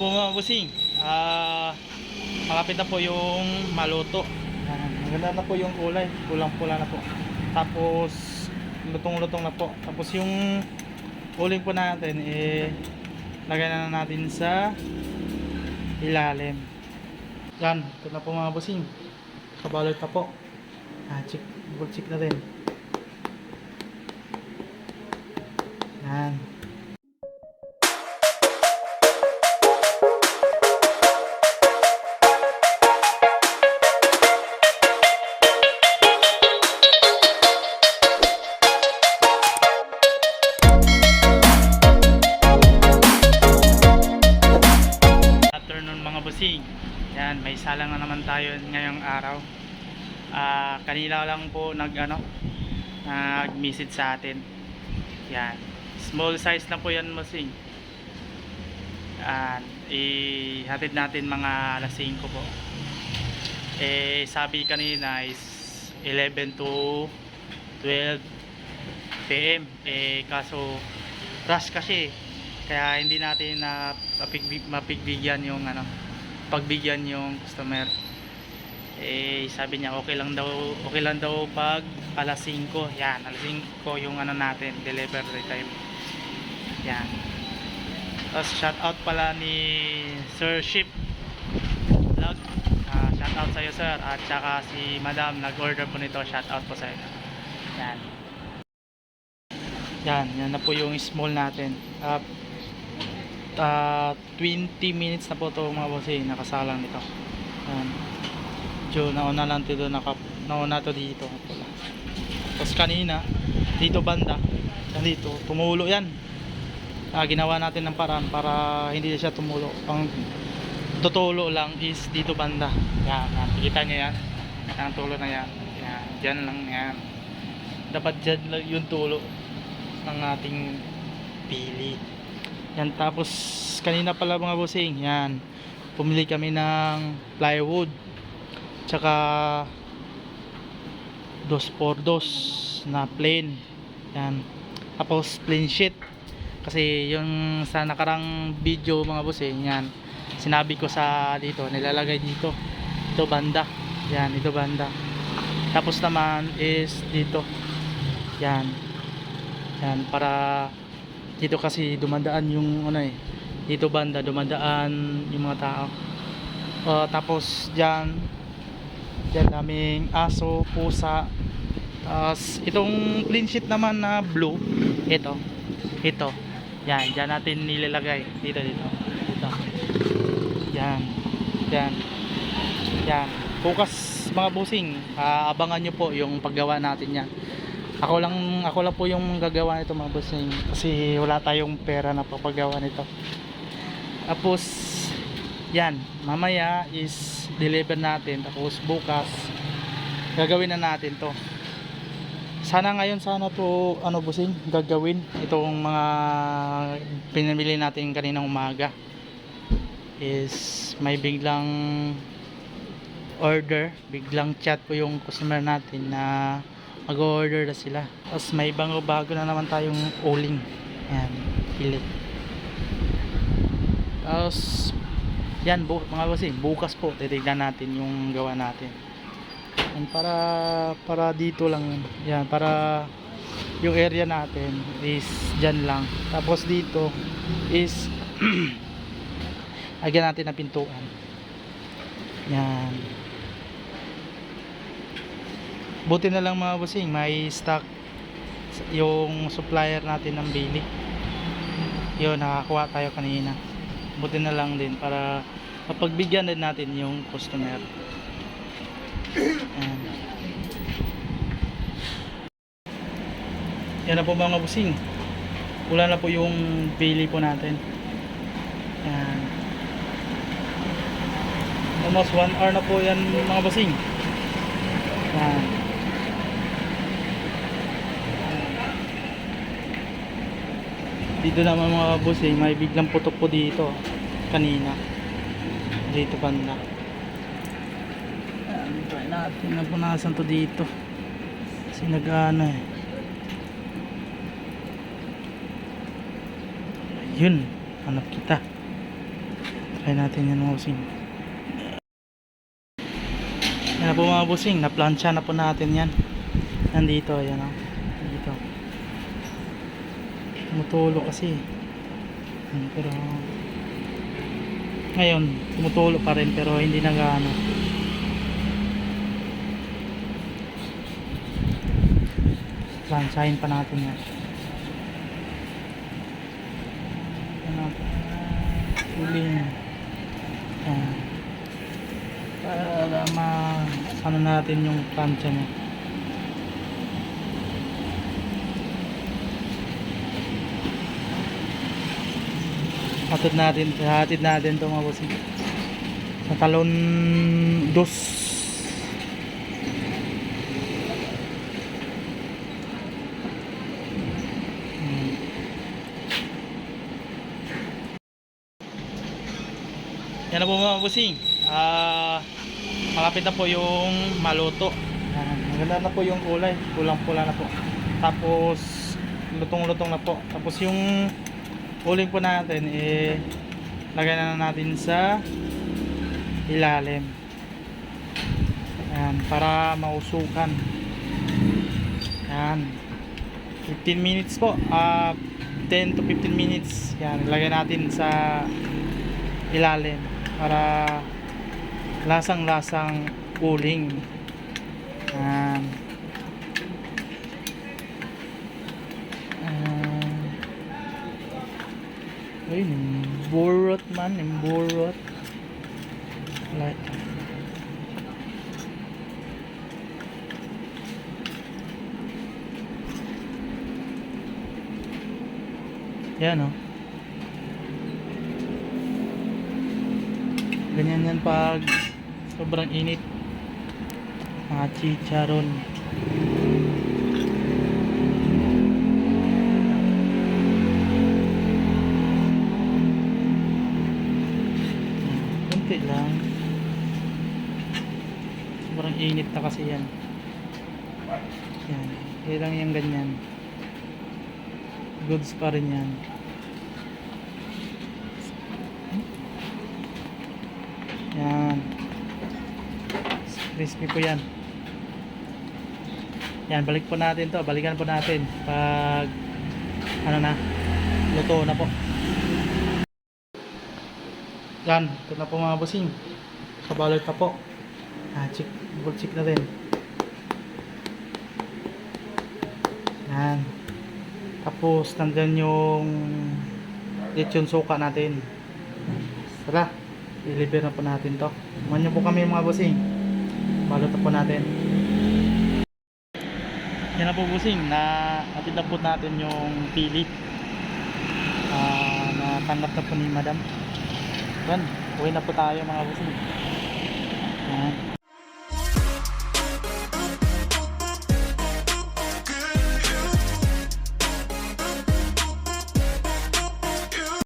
Po mga busing, ah malapit na po yung maluto. Maganda na po yung kulay, pulang-pula na po. Tapos lutong-lutong na po. Tapos yung uling po natin eh lagay na natin sa ilalim. Yan, ito na po mga busing. Kabalot na po. Ah, check, check na rin. Yan. Yan may salang na naman tayo ngayong araw. Ah, kanina lang po nag ano nag message sa atin. Yan. Small size na po yan busing yan. Ihatid natin mga alas 5 po. Eh sabi kanina is 11 to 12 PM eh kaso rush kasi. Kaya hindi natin na mapigbi- mapigbigyan yung ano pagbigyan yung customer. Eh sabi niya okay lang daw okay lang daw pag alas 5 yan alas 5 yung ano natin delivery time. Yan. Tapos shout out pala ni Sir Ship vlog. Ah, shout out sa iyo sir. At saka si madam nag order po nito. Shout out po sa inyo yan. Yan yan na po yung small natin. Ah, ah, 20 minutes na po to mga bossing nakasalang nito. Yan medyo nauna lang dito naka, nauna to dito. Tapos kanina dito banda. Dito tumulo yan. Ah, ginawa natin ng paraan para hindi siya tumulo. Ang tutulo lang is dito banda. Yan, yan. kita nyo yan ang tulo na yan. Yan, dyan lang yan. Dapat dyan lang yung tulo ng ating pili yan tapos kanina pala mga bossing yan. Pumili kami ng plywood tsaka dos por dos na plain. Yan tapos plain sheet. Kasi yung sa nakarang video mga bossing yan sinabi ko sa dito nilalagay dito. Ito banda. Yan ito banda. Tapos naman is dito. Yan. Yan para dito kasi dumadaan yung ano eh dito banda dumadaan yung mga tao. Uh, tapos dyan dyan naming aso, pusa. Tapos itong clean sheet naman na blue ito ito. Yan dyan natin nilalagay. Dito dito. Dito yan yan yan. Bukas mga busing ah, abangan nyo po yung paggawa natin yan ako lang ako lang po yung gagawa nito mga busing kasi wala tayong pera na papagawa nito. Tapos yan. Mamaya is deliver natin. Tapos bukas gagawin na natin to. Sana ngayon sana to ano busing gagawin itong mga pinamili natin kaninang umaga. Is may biglang order biglang chat po yung customer natin na mag-order na sila. Tapos may bago bago na naman tayong uling. Yan pilit tapos yan bu mga bossing bukas po titignan natin yung gawa natin. Yan para para dito lang yan para yung area natin is dyan lang. Tapos dito is agyan natin ng pintuan. Yan buti na lang mga bossing may stock yung supplier natin ng bili yun nakakuha tayo kanina. Buti na lang din para mapagbigyan din natin yung customer. Yan yan na po mga busing wala na po yung bili po natin. Yan almost 1 hour na po yan mga busing yan dito naman mga busing may biglang putok po dito kanina dito banda Ayan, try natin napunasan to dito kasi nag-ano eh yun hanap kita Try natin yan mga busing. Yan na po mga busing. Na-plancha na po natin yan. Nandito. Ayan o. Tumutulo kasi. Hmm, Pero ngayon tumutulo pa rin pero hindi na gaano. Planchahin pa natin yan. Ano? Huling. Ayan. Para ma ano natin yung plancha niya. Hatid natin, hatid natin ito mga bossing. Sa talon dos. Hmm. Yan na po mga bossing. Ah, malapit na po yung maluto. Maganda na po yung kulay. Pulang-pula na po. Tapos lutong-lutong na po. Tapos yung uling po natin eh lagay na natin sa ilalim. Yan, para mausukan. Yan. 15 minutes po. Ah, 10 to 15 minutes. Yan, ilagay natin sa ilalim para lasang-lasang uling. Yan. Ay, nimburot man, nimburot. Like. Yan oh. Ganyan yan pag sobrang init. Mga chicharon. Kunti lang. Sobrang init na kasi yan. Yan. Kaya lang yung ganyan. Goods pa rin yan. Yan. Crispy po yan. Yan, balik po natin to. Balikan po natin pag ano na, luto na po. Yan, ito na po mga busing. Kabalot pa po. Ah, check, double check na rin. Yan. Tapos, nandyan yung lechon suka natin. Tara, i-deliver na po natin to. Manyo po kami mga busing. Balot na po natin. Yan na po busing, na atid na po natin yung pili. Ah, natanggap na po ni madam. Yan, uwi na po tayo mga busing. Yan.